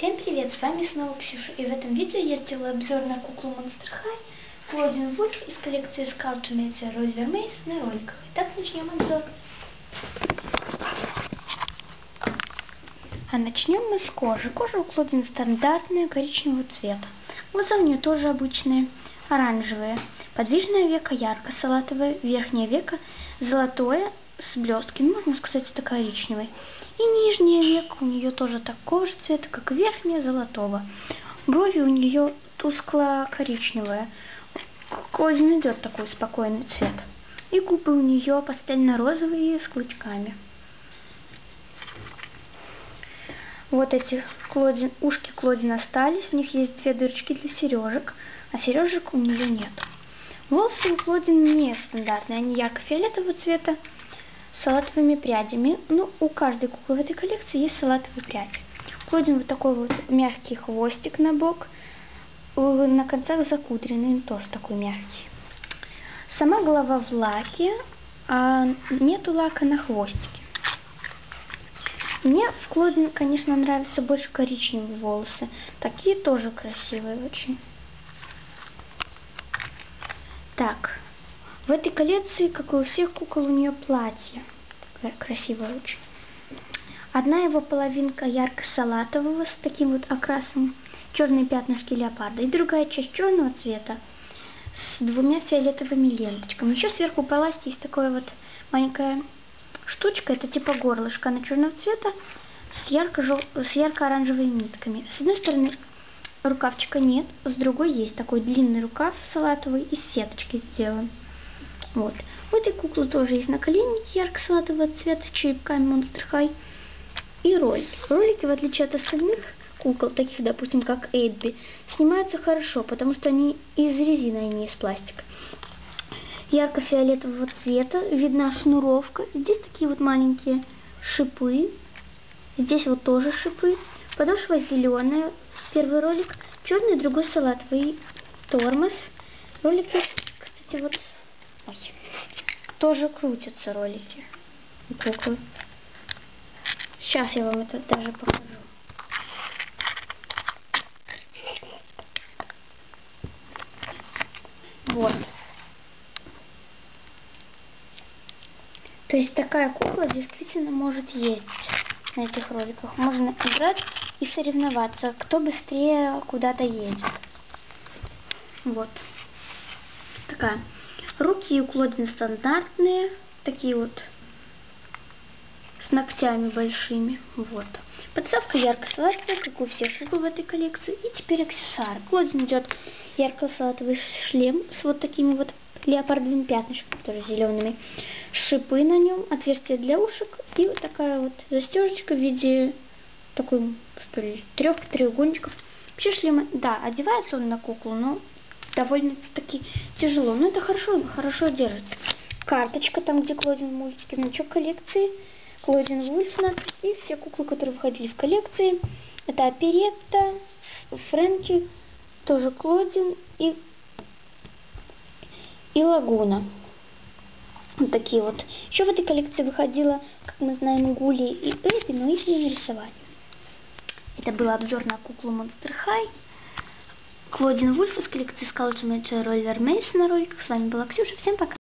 Всем привет, с вами снова Ксюша, и в этом видео я сделала обзор на куклу Monster High Клодин Вульф из коллекции Scout Media Roller Maze на роликах. Итак, начнем обзор. А начнем мы с кожи. Кожа у Клодин стандартная, коричневого цвета. Глаза у нее тоже обычные, оранжевые. Подвижное веко ярко-салатовое, верхнее веко золотое с блестками, можно сказать, это коричневый. И нижнее веко у нее тоже такого же цвета, как верхнее, золотого. Брови у нее тускло-коричневые. Козин идет такой спокойный цвет. И губы у нее пастельно-розовые с клычками. Вот эти Клодин, ушки Клодин остались, в них есть две дырочки для сережек, а сережек у нее нет. Волосы у Клодин не стандартные, они ярко-фиолетового цвета, салатовыми прядями. Ну, у каждой куклы в этой коллекции есть салатовые пряди. Клодин вот такой вот мягкий хвостик на бок, на концах закудренный, тоже такой мягкий. Сама голова в лаке, а нету лака на хвостике. Мне в Клодин, конечно, нравятся больше коричневые волосы. Такие тоже красивые очень. Так, в этой коллекции, как и у всех кукол, у нее платье. Красивое очень. Одна его половинка ярко-салатового с таким вот окрасом, черные пятнышки леопарда, и другая часть черного цвета с двумя фиолетовыми ленточками. Еще сверху поласти есть такая вот маленькая штучка, это типа горлышко, она черного цвета с ярко-оранжевыми ярко нитками. С одной стороны рукавчика нет, с другой есть такой длинный рукав салатовый из сеточки сделан. Вот. У этой куклы тоже есть наколенники ярко-салатового цвета с черепками Monster High. И ролики. Ролики, в отличие от остальных кукол, таких, допустим, как Эбби, снимаются хорошо, потому что они из резины, а не из пластика. Ярко-фиолетового цвета, видна шнуровка. Здесь такие вот маленькие шипы. Здесь вот тоже шипы. Подошва зеленая. Первый ролик черный, другой салатовый. Тормоз. Ролики, кстати, вот Ой. Тоже крутятся ролики. Куклы. Сейчас я вам это даже покажу. Вот. То есть такая кукла действительно может ездить на этих роликах. Можно играть и соревноваться, кто быстрее куда-то едет. Вот. Такая. Руки у Клодин стандартные, такие вот с ногтями большими. Вот. Подставка ярко-салатовая, как у всех кукол в этой коллекции. И теперь аксессуар. Клодин идет ярко-салатовый шлем с вот такими вот леопардовыми пятнышками, тоже зелеными. Шипы на нем, отверстие для ушек и вот такая вот застежечка в виде такой, что ли, трех треугольничков. Вообще шлем, да, одевается он на куклу, но довольно-таки тяжело. Но это хорошо, хорошо держит. Карточка, там где Клодин мультики, значок коллекции. Клодин Вульф надпись. И все куклы, которые входили в коллекции. Это Оперетта, Фрэнки, тоже Клодин и, и Лагуна. Вот такие вот. Еще в этой коллекции выходила, как мы знаем, Гули и Эбби, но их не нарисовали. Это был обзор на куклу Monster High. Клодин Вульф из коллекции Скалджи Ройлер Мейс на роликах. С вами была Ксюша. Всем пока.